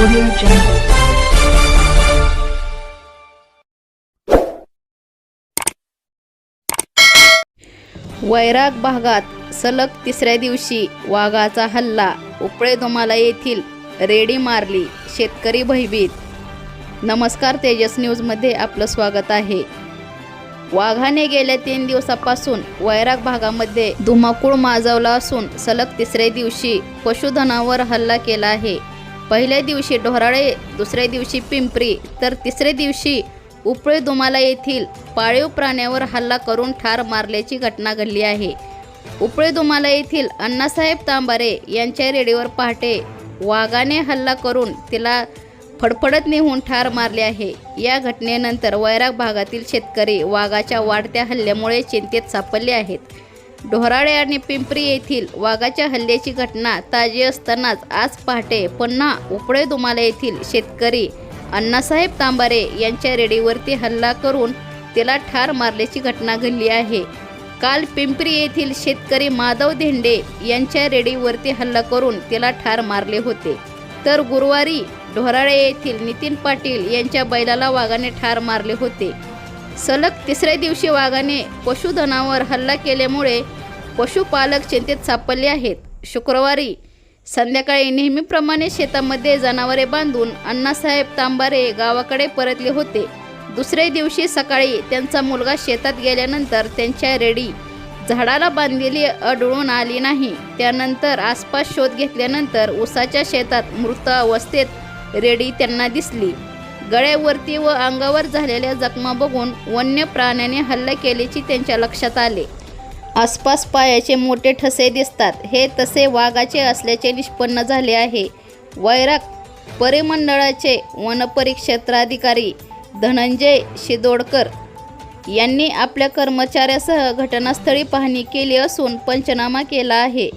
Audio Jungle. वैराग भागात सलग तिसऱ्या दिवशी वाघाचा हल्ला. उपळे दोमाला येथील रेडी मारली शेतकरी भयभीत. नमस्कार तेजस न्यूजमध्ये आपलं स्वागत आहे. वाघाने गेल्या तीन दिवसापासून वैराग भागामध्ये धुमाकूळ माजवला असून सलग तिसऱ्या दिवशी पशुधनावर हल्ला केला आहे. पहिल्या दिवशी ढोराळे दुसऱ्या दिवशी पिंपरी तर तिसऱ्या दिवशी उपळे दुमाला येथील पाळीव प्राण्यावर हल्ला करून ठार मारल्याची घटना घडली आहे. उपळे दुमाला येथील अण्णासाहेब तांबारे यांच्या रेडीवर पहाटे वाघाने हल्ला करून तिला फडफडत नेहून ठार मारले आहे. या घटनेनंतर वैराग भागातील शेतकरी वाघाच्या वाढत्या हल्ल्यामुळे चिंतेत सापडले आहेत. ढोराळे आणि पिंपरी येथील वाघाच्या हल्ल्याची घटना ताजी असतानाच आज पहाटे पुन्हा उपळे दुमाला येथील शेतकरी अण्णासाहेब तांबारे यांच्या रेडीवरती हल्ला करून तिला ठार मारल्याची घटना घडली आहे. काल पिंपरी येथील शेतकरी माधव धेंडे यांच्या रेडीवरती हल्ला करून तिला ठार मारले होते. तर गुरुवारी ढोराळे येथील नितीन पाटील यांच्या बैलाला वाघाने ठार मारले होते. सलग तिसऱ्या दिवशी वाघाने पशुधनावर हल्ला केल्यामुळे पशुपालक चिंतेत सापडले आहेत. शुक्रवारी संध्याकाळी नेहमीप्रमाणे शेतामध्ये जनावरे बांधून अण्णासाहेब तांबारे गावाकडे परतले होते. दुसऱ्या दिवशी सकाळी त्यांचा मुलगा शेतात गेल्यानंतर त्यांच्या रेडी झाडाला बांधलेली अडळून आली नाही. त्यानंतर आसपास शोध घेतल्यानंतर उसाच्या शेतात मृत अवस्थेत रेडी त्यांना दिसली. गळ्यावरती व अंगावर झालेल्या जखमा बघून वन्य प्राण्याने हल्ला केल्याची त्यांच्या लक्षात आले. आसपास पायाचे मोठे ठसे दिसतात. हे तसे वाघाचे असल्याचे निष्पन्न झाले आहे. वैराग परिमंडळाचे वनपरिक्षेत्राधिकारी धनंजय शिदोडकर यांनी आपल्या कर्मचाऱ्यासह घटनास्थळी पाहणी केली असून पंचनामा केला आहे.